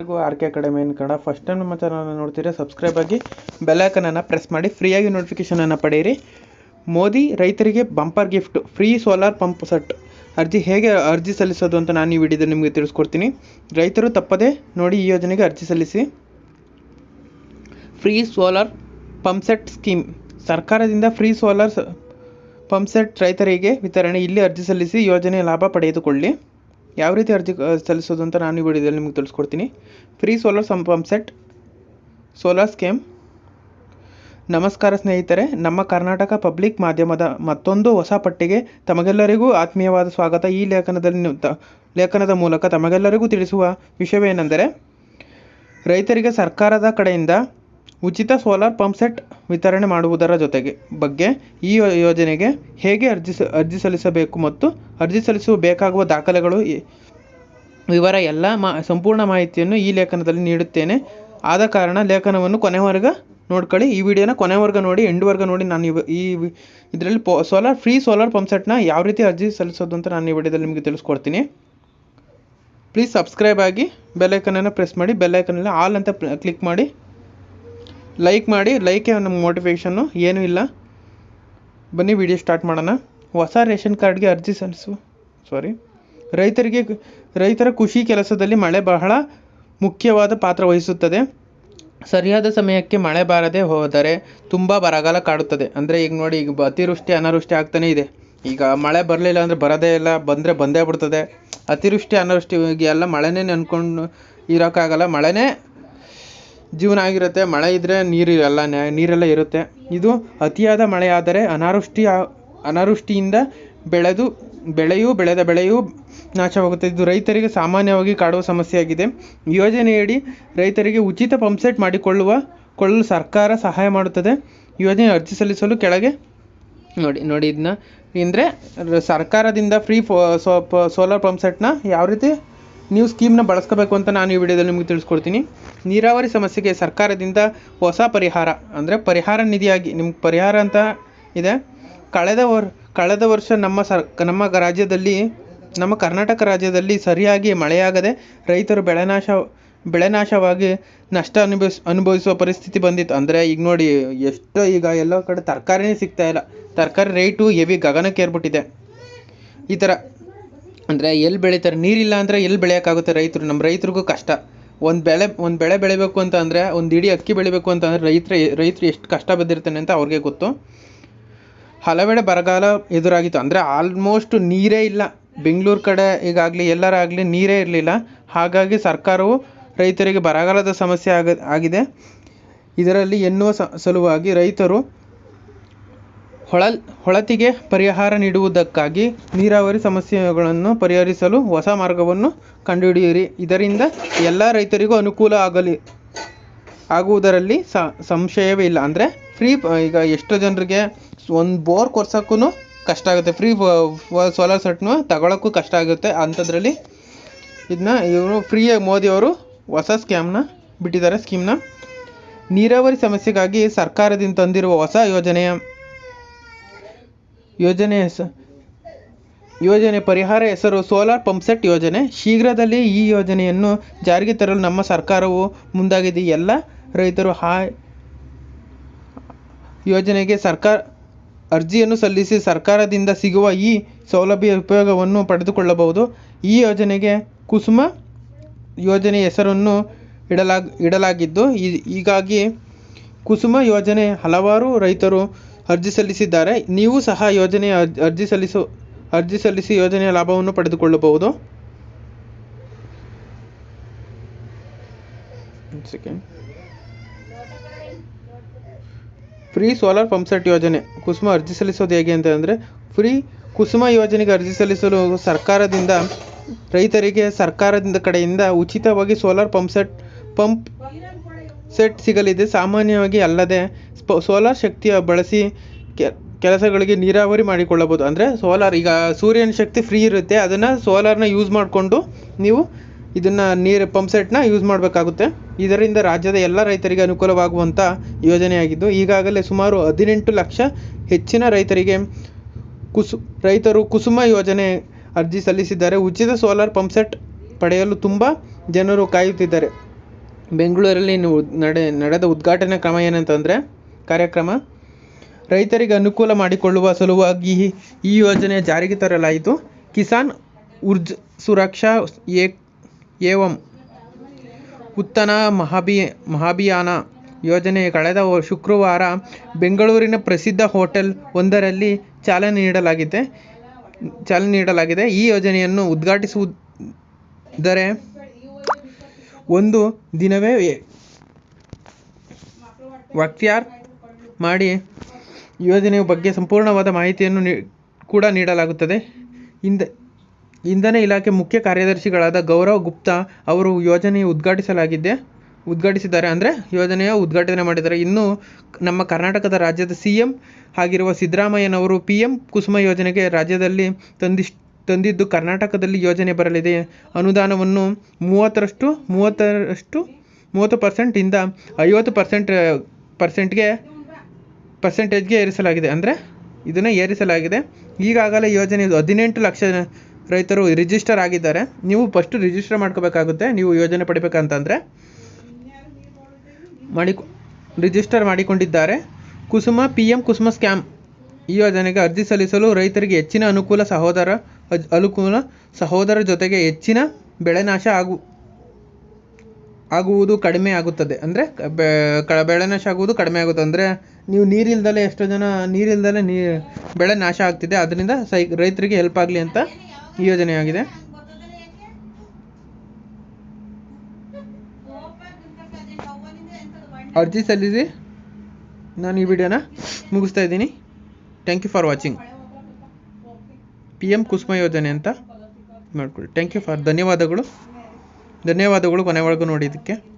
ಎಲ್ಲರಿಗೂ R K Academy in Kannada. First time ನಮ್ಮ ಚಾನಲ್ನ ನೋಡ್ತೀರಾ ಸಬ್ಸ್ಕ್ರೈಬ್ ಆಗಿ ಬೆಲೈಕನನ್ನು ಪ್ರೆಸ್ ಮಾಡಿ ಫ್ರೀಯಾಗಿ ನೋಟಿಫಿಕೇಷನನ್ನು ಪಡೆಯಿರಿ. ಮೋದಿ ರೈತರಿಗೆ bumper gift free solar pump set ಅರ್ಜಿ ಹೇಗೆ ಅರ್ಜಿ ಸಲ್ಲಿಸೋದು ಅಂತ ನಾನು ಈ ವಿಡಿಯೋದಲ್ಲಿ ನಿಮಗೆ ತಿಳಿಸ್ಕೊಡ್ತೀನಿ. ರೈತರು ತಪ್ಪದೇ ನೋಡಿ ಈ ಯೋಜನೆಗೆ ಅರ್ಜಿ ಸಲ್ಲಿಸಿ. Free solar pump set scheme ಸರ್ಕಾರದಿಂದ ಫ್ರೀ ಸೋಲಾರ್ ಪಂಪ್ ಸೆಟ್ ರೈತರಿಗೆ ವಿತರಣೆ, ಇಲ್ಲಿ ಅರ್ಜಿ ಸಲ್ಲಿಸಿ ಯೋಜನೆಯ ಲಾಭ ಪಡೆದುಕೊಳ್ಳಿ. ಯಾವ ರೀತಿ ಅರ್ಜಿ ಸಲ್ಲಿಸೋದು ಅಂತ ನಾನು ಈ ವಿಡಿಯೋದಲ್ಲಿ ನಿಮಗೆ ತಿಳಿಸ್ಕೊಡ್ತೀನಿ. ಫ್ರೀ ಸೋಲಾರ್ ಸಂ ಪಂಪ್ ಸೆಟ್ ಸೋಲಾರ್ ಸ್ಕೀಮ್ ನಮಸ್ಕಾರ ಸ್ನೇಹಿತರೆ, ನಮ್ಮ ಕರ್ನಾಟಕ ಪಬ್ಲಿಕ್ ಮಾಧ್ಯಮದ ಮತ್ತೊಂದು ಹೊಸ ಪಟ್ಟಿಗೆ ತಮಗೆಲ್ಲರಿಗೂ ಆತ್ಮೀಯವಾದ ಸ್ವಾಗತ. ಈ ಲೇಖನದಲ್ಲಿ ಲೇಖನದ ಮೂಲಕ ತಮಗೆಲ್ಲರಿಗೂ ತಿಳಿಸುವ ವಿಷಯವೇನೆಂದರೆ, ರೈತರಿಗೆ ಸರ್ಕಾರದ ಕಡೆಯಿಂದ ಉಚಿತ ಸೋಲಾರ್ ಪಂಪ್ ಸೆಟ್ ವಿತರಣೆ ಮಾಡುವುದರ ಜೊತೆಗೆ ಬಗ್ಗೆ ಈ ಯೋಜನೆಗೆ ಹೇಗೆ ಅರ್ಜಿ ಸ- ಅರ್ಜಿ ಸಲ್ಲಿಸಬೇಕು ಮತ್ತು ಅರ್ಜಿ ಸಲ್ಲಿಸಲು ಬೇಕಾಗುವ ದಾಖಲೆಗಳು ವಿವರ ಎಲ್ಲ ಮಾ, ಸಂಪೂರ್ಣ ಮಾಹಿತಿಯನ್ನು ಈ ಲೇಖನದಲ್ಲಿ ನೀಡುತ್ತೇನೆ. ಆದ ಕಾರಣ ಲೇಖನವನ್ನು ಕೊನೆವರೆಗೆ ನೋಡ್ಕೊಳ್ಳಿ. ಈ ವಿಡಿಯೋನ ಕೊನೆವರೆಗೆ ನೋಡಿ, ಎಂಡ್ವರೆಗೆ ನೋಡಿ ನಾನು ಈ ಇದರಲ್ಲಿ ಪೋ, ಸೋಲಾರ್, ಫ್ರೀ ಸೋಲಾರ್ ಪಂಪ್ ಸೆಟ್ನ ಯಾವ ರೀತಿ ಅರ್ಜಿ ಸಲ್ಲಿಸೋದು ಅಂತ ನಾನು ಈ ವಿಡಿಯೋದಲ್ಲಿ ನಿಮಗೆ ತಿಳಿಸ್ಕೊಡ್ತೀನಿ. ಪ್ಲೀಸ್ ಸಬ್ಸ್ಕ್ರೈಬ್ ಆಗಿ ಬೆಲ್ಲೈಕನನ್ನು ಪ್ರೆಸ್ ಮಾಡಿ. ಬೆಲ್ಲೈಕನಲ್ಲಿ ಆಲ್ ಅಂತ ಕ್ಲಿಕ್ ಮಾಡಿ. ಲೈಕ್ ಮಾಡಿ ಲೈಕೆ ನಮ್ಮ ಮೋಟಿವೇಶನ್ನು ಏನೂ ಇಲ್ಲ. ಬನ್ನಿ ವಿಡಿಯೋ ಸ್ಟಾರ್ಟ್ ಮಾಡೋಣ. ಹೊಸ ರೇಷನ್ ಕಾರ್ಡ್ಗೆ ಅರ್ಜಿ ಸಲ್ಲಿಸು. ಸಾರಿ ರೈತರಿಗೆ ರೈತರ ಕೃಷಿ ಕೆಲಸದಲ್ಲಿ ಮಳೆ ಬಹಳ ಮುಖ್ಯವಾದ ಪಾತ್ರ ವಹಿಸುತ್ತದೆ. ಸರಿಯಾದ ಸಮಯಕ್ಕೆ ಮಳೆ ಬಾರದೆ ಹೋದರೆ ತುಂಬ ಬರಗಾಲ ಕಾಡುತ್ತದೆ. ಅಂದರೆ ಈಗ ನೋಡಿ, ಈಗ ಅತಿವೃಷ್ಟಿ, ಅನಾವೃಷ್ಟಿ ಆಗ್ತಾನೇ ಇದೆ. ಈಗ ಮಳೆ ಬರಲಿಲ್ಲ ಅಂದರೆ ಬರೋದೇ ಇಲ್ಲ, ಬಂದರೆ ಬಂದೇ ಬಿಡ್ತದೆ. ಅತಿವೃಷ್ಟಿ ಅನಾವೃಷ್ಟಿ ಎಲ್ಲ ಮಳೆನೇ ನೆನ್ಕೊಂಡು ಇರೋಕ್ಕಾಗಲ್ಲ. ಮಳೆನೇ ಜೀವನ ಆಗಿರುತ್ತೆ. ಮಳೆ ಇದ್ದರೆ ನೆ- ನೀರೆಲ್ಲ ಇರುತ್ತೆ. ಇದು ಅತಿಯಾದ ಮಳೆಯಾದರೆ ಅನಾವೃಷ್ಟಿ ಅನಾವೃಷ್ಟಿಯಿಂದ ಬೆಳೆದು, ಬೆಳೆಯೂ, ಬೆಳೆದ ಬೆಳೆಯೂ ನಾಶವಾಗುತ್ತೆ. ಇದು ರೈತರಿಗೆ ಸಾಮಾನ್ಯವಾಗಿ ಕಾಡುವ ಸಮಸ್ಯೆಯಾಗಿದೆ ಯೋಜನೆಯಡಿ ರೈತರಿಗೆ ಉಚಿತ ಪಂಪ್ಸೆಟ್ ಮಾಡಿಕೊಳ್ಳುವ, ಕೊಳ್ಳಲು ಸರ್ಕಾರ ಸಹಾಯ ಮಾಡುತ್ತದೆ. ಯೋಜನೆ ಅರ್ಜಿ ಸಲ್ಲಿಸಲು ಕೆಳಗೆ ನೋಡಿ ನೋಡಿ ಇದನ್ನ ಅಂದರೆ ಸರ್ಕಾರದಿಂದ ಫ್ರೀ ಫೋ ಸೋಲಾರ್ ಪಂಪ್ ಸೆಟ್ನ ಯಾವ ರೀತಿ ನೀವು ಸ್ಕೀಮ್ನ ಬಳಸ್ಕೋಬೇಕು ಅಂತ ನಾನು ಈ ವಿಡಿಯೋದಲ್ಲಿ ನಿಮಗೆ ತಿಳಿಸ್ಕೊಡ್ತೀನಿ. ನೀರಾವರಿ ಸಮಸ್ಯೆಗೆ ಸರ್ಕಾರದಿಂದ ಹೊಸ ಪರಿಹಾರ, ಅಂದರೆ ಪರಿಹಾರ ನಿಧಿಯಾಗಿ, ನಿಮ್ಗೆ ಪರಿಹಾರ ಅಂತ ಇದೆ. ಕಳೆದ ವರ್, ಕಳೆದ ವರ್ಷ ನಮ್ಮ ಸರ್, ನಮ್ಮ ರಾಜ್ಯದಲ್ಲಿ, ನಮ್ಮ ಕರ್ನಾಟಕ ರಾಜ್ಯದಲ್ಲಿ ಸರಿಯಾಗಿ ಮಳೆಯಾಗದೆ ರೈತರು ಬೆಳೆನಾಶ ಬೆಳೆನಾಶವಾಗಿ ನಷ್ಟ ಅನುಭವಿಸ್, ಅನುಭವಿಸುವ ಪರಿಸ್ಥಿತಿ ಬಂದಿತ್ತು. ಅಂದರೆ ಈಗ ನೋಡಿ, ಎಷ್ಟು ಈಗ ಎಲ್ಲ ಕಡೆ ತರಕಾರಿನೇ ಸಿಗ್ತಾ ಇಲ್ಲ. ತರಕಾರಿ ರೇಟು ಹೆವಿ ಗಗನಕ್ಕೆ ಏರ್ಬಿಟ್ಟಿದೆ ಈ ಥರ ಅಂದರೆ ಎಲ್ಲಿ ಬೆಳೀತಾರೆ? ನೀರಿಲ್ಲ ಅಂದರೆ ಎಲ್ಲಿ ಬೆಳೆಯೋಕ್ಕಾಗುತ್ತೆ ರೈತರು? ನಮ್ಮ ರೈತರಿಗೂ ಕಷ್ಟ. ಒಂದು ಬೆಳೆ ಒಂದು ಬೆಳೆ ಬೆಳಿಬೇಕು ಅಂತ ಅಂದರೆ, ಒಂದು ಇಡೀ ಅಕ್ಕಿ ಬೆಳಿಬೇಕು ಅಂತ ಅಂದರೆ ರೈತರ, ರೈತರು ಎಷ್ಟು ಕಷ್ಟ ಬಿದ್ದಿರ್ತಾನೆ ಅಂತ ಅವ್ರಿಗೆ ಗೊತ್ತು. ಹಲವೆಡೆ ಬರಗಾಲ ಎದುರಾಗಿತ್ತು. ಅಂದರೆ ಆಲ್ಮೋಸ್ಟ್ ನೀರೇ ಇಲ್ಲ. ಬೆಂಗಳೂರು ಕಡೆ ಈಗಾಗಲಿ ಎಲ್ಲರಾಗಲಿ ನೀರೇ ಇರಲಿಲ್ಲ. ಹಾಗಾಗಿ ಸರ್ಕಾರವು ರೈತರಿಗೆ ಬರಗಾಲದ ಸಮಸ್ಯೆ ಆಗ, ಆಗಿದೆ. ಇದರಲ್ಲಿ ಎನ್ನುವ ಸಲುವಾಗಿ ರೈತರು ಹೊಳಲ್ ಹೊಳತಿಗೆ ಪರಿಹಾರ ನೀಡುವುದಕ್ಕಾಗಿ ನೀರಾವರಿ ಸಮಸ್ಯೆಗಳನ್ನು ಪರಿಹರಿಸಲು ಹೊಸ ಮಾರ್ಗವನ್ನು ಕಂಡುಹಿಡಿಯಿರಿ. ಇದರಿಂದ ಎಲ್ಲ ರೈತರಿಗೂ ಅನುಕೂಲ ಆಗಲಿ, ಆಗುವುದರಲ್ಲಿ ಸಂಶಯವೇ ಇಲ್ಲ. ಅಂದರೆ ಫ್ರೀ ಈಗ ಎಷ್ಟೋ ಜನರಿಗೆ ಒಂದು ಬೋರ್ ಕೊರ್ಸೋಕ್ಕೂ ಕಷ್ಟ ಆಗುತ್ತೆ. ಫ್ರೀ ಸೋಲಾರ್ ಸೆಟ್ನು ತಗೊಳ್ಳೋಕ್ಕೂ ಕಷ್ಟ ಆಗುತ್ತೆ. ಅಂಥದ್ರಲ್ಲಿ ಇದನ್ನ ಇವರು ಫ್ರೀಯಾಗಿ ಮೋದಿಯವರು ಹೊಸ ಸ್ಕ್ಯಾಮ್ನ ಬಿಟ್ಟಿದ್ದಾರೆ. ಸ್ಕೀಮ್ನ ನೀರಾವರಿ ಸಮಸ್ಯೆಗಾಗಿ ಸರ್ಕಾರದಿಂದ ತಂದಿರುವ ಹೊಸ ಯೋಜನೆಯ ಯೋಜನೆ ಹೆಸ ಯೋಜನೆ ಪರಿಹಾರ ಹೆಸರು ಸೋಲಾರ್ ಪಂಪ್ಸೆಟ್ ಯೋಜನೆ. ಶೀಘ್ರದಲ್ಲೇ ಈ ಯೋಜನೆಯನ್ನು ಜಾರಿಗೆ ತರಲು ನಮ್ಮ ಸರ್ಕಾರವು ಮುಂದಾಗಿದೆ. ಎಲ್ಲ ರೈತರು ಹಾ, ಯೋಜನೆಗೆ ಸರ್ಕಾರ, ಅರ್ಜಿಯನ್ನು ಸಲ್ಲಿಸಿ ಸರ್ಕಾರದಿಂದ ಸಿಗುವ ಈ ಸೌಲಭ್ಯ ಉಪಯೋಗವನ್ನು ಪಡೆದುಕೊಳ್ಳಬಹುದು. ಈ ಯೋಜನೆಗೆ ಕುಸುಮ ಯೋಜನೆ ಹೆಸರನ್ನು ಇಡಲಾಗಿ, ಇಡಲಾಗಿದ್ದು ಹೀಗಾಗಿ ಕುಸುಮ ಯೋಜನೆ ಹಲವಾರು ರೈತರು ಅರ್ಜಿ ಸಲ್ಲಿಸಿದ್ದಾರೆ. ನೀವು ಸಹ ಯೋಜನೆಯ ಅರ್ಜಿ- ಸಲ್ಲಿಸು, ಅರ್ಜಿ ಸಲ್ಲಿಸಿ ಯೋಜನೆಯ ಲಾಭವನ್ನು ಪಡೆದುಕೊಳ್ಳಬಹುದು. ಫ್ರೀ ಸೋಲಾರ್ ಪಂಪ್ಸೆಟ್ ಯೋಜನೆ. ಕುಸುಮ ಅರ್ಜಿ ಸಲ್ಲಿಸೋದು ಹೇಗೆ ಅಂತ ಅಂದರೆ, ಫ್ರೀ ಕುಸುಮ ಯೋಜನೆಗೆ ಅರ್ಜಿ ಸಲ್ಲಿಸಲು ಸರ್ಕಾರದಿಂದ, ರೈತರಿಗೆ ಸರ್ಕಾರದಿಂದ ಕಡೆಯಿಂದ ಉಚಿತವಾಗಿ ಸೋಲಾರ್ ಪಂಪ್ಸೆಟ್ ಪಂಪ್ ಸೆಟ್ ಸಿಗಲಿದೆ. ಸಾಮಾನ್ಯವಾಗಿ ಅಲ್ಲದೆ ಸೋಲಾರ್ ಶಕ್ತಿಯ ಬಳಸಿ ಕೆಲಸಗಳಿಗೆ ನೀರಾವರಿ ಮಾಡಿಕೊಳ್ಳಬಹುದು. ಅಂದರೆ ಸೋಲಾರ್, ಈಗ ಸೂರ್ಯನ ಶಕ್ತಿ ಫ್ರೀ ಇರುತ್ತೆ. ಅದನ್ನು ಸೋಲಾರ್ನ ಯೂಸ್ ಮಾಡಿಕೊಂಡು ನೀವು ಇದನ್ನು ನೀರು ಪಂಪ್ ಸೆಟ್ನ ಯೂಸ್ ಮಾಡಬೇಕಾಗುತ್ತೆ. ಇದರಿಂದ ರಾಜ್ಯದ ಎಲ್ಲ ರೈತರಿಗೆ ಅನುಕೂಲವಾಗುವಂಥ ಯೋಜನೆಯಾಗಿದ್ದು ಈಗಾಗಲೇ ಸುಮಾರು ಹದಿನೆಂಟು ಲಕ್ಷ ಹೆಚ್ಚಿನ ರೈತರಿಗೆ ಕುಸು, ರೈತರು ಕುಸುಮ ಯೋಜನೆ ಅರ್ಜಿ ಸಲ್ಲಿಸಿದ್ದಾರೆ. ಉಚಿತ ಸೋಲಾರ್ ಪಂಪ್ ಸೆಟ್ ಪಡೆಯಲು ತುಂಬ ಜನರು ಕಾಯುತ್ತಿದ್ದಾರೆ. ಬೆಂಗಳೂರಲ್ಲಿ ನಡೆ ನಡೆದ ಉದ್ಘಾಟನಾ ಕ್ರಮ ಏನಂತಂದರೆ, ಕಾರ್ಯಕ್ರಮ, ರೈತರಿಗೆ ಅನುಕೂಲ ಮಾಡಿಕೊಳ್ಳುವ ಸಲುವಾಗಿ ಈ ಯೋಜನೆ ಜಾರಿಗೆ ತರಲಾಯಿತು. ಕಿಸಾನ್ ಉರ್ಜ್ ಸುರಕ್ಷಾ ಏಕ್ ಏವಂ ಉತ್ತನ ಮಹಾಭಿ ಮಹಾಭಿಯಾನ ಯೋಜನೆ ಕಳೆದ ಶುಕ್ರವಾರ ಬೆಂಗಳೂರಿನ ಪ್ರಸಿದ್ಧ ಹೋಟೆಲ್ ಒಂದರಲ್ಲಿ ಚಾಲನೆ ನೀಡಲಾಗಿದೆ. ಚಾಲನೆ ನೀಡಲಾಗಿದೆ. ಈ ಯೋಜನೆಯನ್ನು ಉದ್ಘಾಟಿಸುವುದರೆ ಒಂದು ದಿನವೇ ವಾಕ್ಯಾರ್ ಮಾಡಿ ಯೋಜನೆಯ ಬಗ್ಗೆ ಸಂಪೂರ್ಣವಾದ ಮಾಹಿತಿಯನ್ನು ಕೂಡ ನೀಡಲಾಗುತ್ತದೆ. ಇಂದ ಇಂಧನ ಇಲಾಖೆ ಮುಖ್ಯ ಕಾರ್ಯದರ್ಶಿಗಳಾದ ಗೌರವ್ ಗುಪ್ತಾ ಅವರು ಯೋಜನೆ ಉದ್ಘಾಟಿಸಲಾಗಿದೆ. ಉದ್ಘಾಟಿಸಿದ್ದಾರೆ ಅಂದರೆ ಯೋಜನೆಯ ಉದ್ಘಾಟನೆ ಮಾಡಿದ್ದಾರೆ. ಇನ್ನು ನಮ್ಮ ಕರ್ನಾಟಕದ ರಾಜ್ಯದ ಸಿ ಎಂ ಆಗಿರುವ ಸಿದ್ದರಾಮಯ್ಯನವರು ಪಿ ಎಂ ಕುಸುಮ ಯೋಜನೆಗೆ ರಾಜ್ಯದಲ್ಲಿ ತಂದಿಶ್ ತಂದಿದ್ದು ಕರ್ನಾಟಕದಲ್ಲಿ ಯೋಜನೆ ಬರಲಿದೆ. ಅನುದಾನವನ್ನು ಮೂವತ್ತರಷ್ಟು ಮೂವತ್ತರಷ್ಟು, ಮೂವತ್ತು ಪರ್ಸೆಂಟಿಂದ ಐವತ್ತು ಪರ್ಸೆಂಟ್, ಪರ್ಸೆಂಟ್ಗೆ, ಪರ್ಸೆಂಟೇಜ್ಗೆ ಏರಿಸಲಾಗಿದೆ. ಅಂದರೆ ಇದನ್ನು ಏರಿಸಲಾಗಿದೆ. ಈಗಾಗಲೇ ಯೋಜನೆ ಹದಿನೆಂಟು ಲಕ್ಷ ರೈತರು ರಿಜಿಸ್ಟರ್ ಆಗಿದ್ದಾರೆ. ನೀವು ಫಸ್ಟು ರಿಜಿಸ್ಟರ್ ಮಾಡ್ಕೋಬೇಕಾಗುತ್ತೆ. ನೀವು ಯೋಜನೆ ಪಡಿಬೇಕಂತಂದರೆ. ಮಾಡಿ ರಿಜಿಸ್ಟರ್ ಮಾಡಿಕೊಂಡಿದ್ದಾರೆ. Kusum P M Kusum scheme ಈ ಯೋಜನೆಗೆ ಅರ್ಜಿ ಸಲ್ಲಿಸಲು ರೈತರಿಗೆ ಹೆಚ್ಚಿನ ಅನುಕೂಲ ಸಹೋದರ ಅನುಕೂಲ ಸಹೋದರ ಜೊತೆಗೆ ಹೆಚ್ಚಿನ ಬೆಳೆ ನಾಶ ಆಗು, ಆಗುವುದು ಕಡಿಮೆ ಆಗುತ್ತದೆ. ಅಂದರೆ ಬೆಳೆ ನಾಶ ಆಗುವುದು ಕಡಿಮೆ ಆಗುತ್ತೆ ಅಂದರೆ ನೀವು ನೀರಿಲ್ದಲೇ ಎಷ್ಟೋ ಜನ ನೀರಿಲ್ದಲೆ ನೀ, ಬೆಳೆ ನಾಶ ಆಗ್ತಿದೆ. ಅದರಿಂದ ಸೈ, ರೈತರಿಗೆ ಹೆಲ್ಪ್ ಆಗಲಿ ಅಂತ ಈ ಯೋಜನೆ ಆಗಿದೆ. ಅರ್ಜಿ ಸಲ್ಲಿಸಿ. ನಾನು ಈ ವಿಡಿಯೋನ ಮುಗಿಸ್ತಾ ಇದ್ದೀನಿ. Thank you for watching P M Kusum ಯೋಜನೆ ಅಂತ ಮಾಡ್ಕೊಳ್ಳಿ. ಥ್ಯಾಂಕ್ ಯು ಫಾರ್ ಧನ್ಯವಾದಗಳು. ಧನ್ಯವಾದಗಳು ಕೊನೆವರೆಗೂ ನೋಡಿದ್ದಕ್ಕೆ.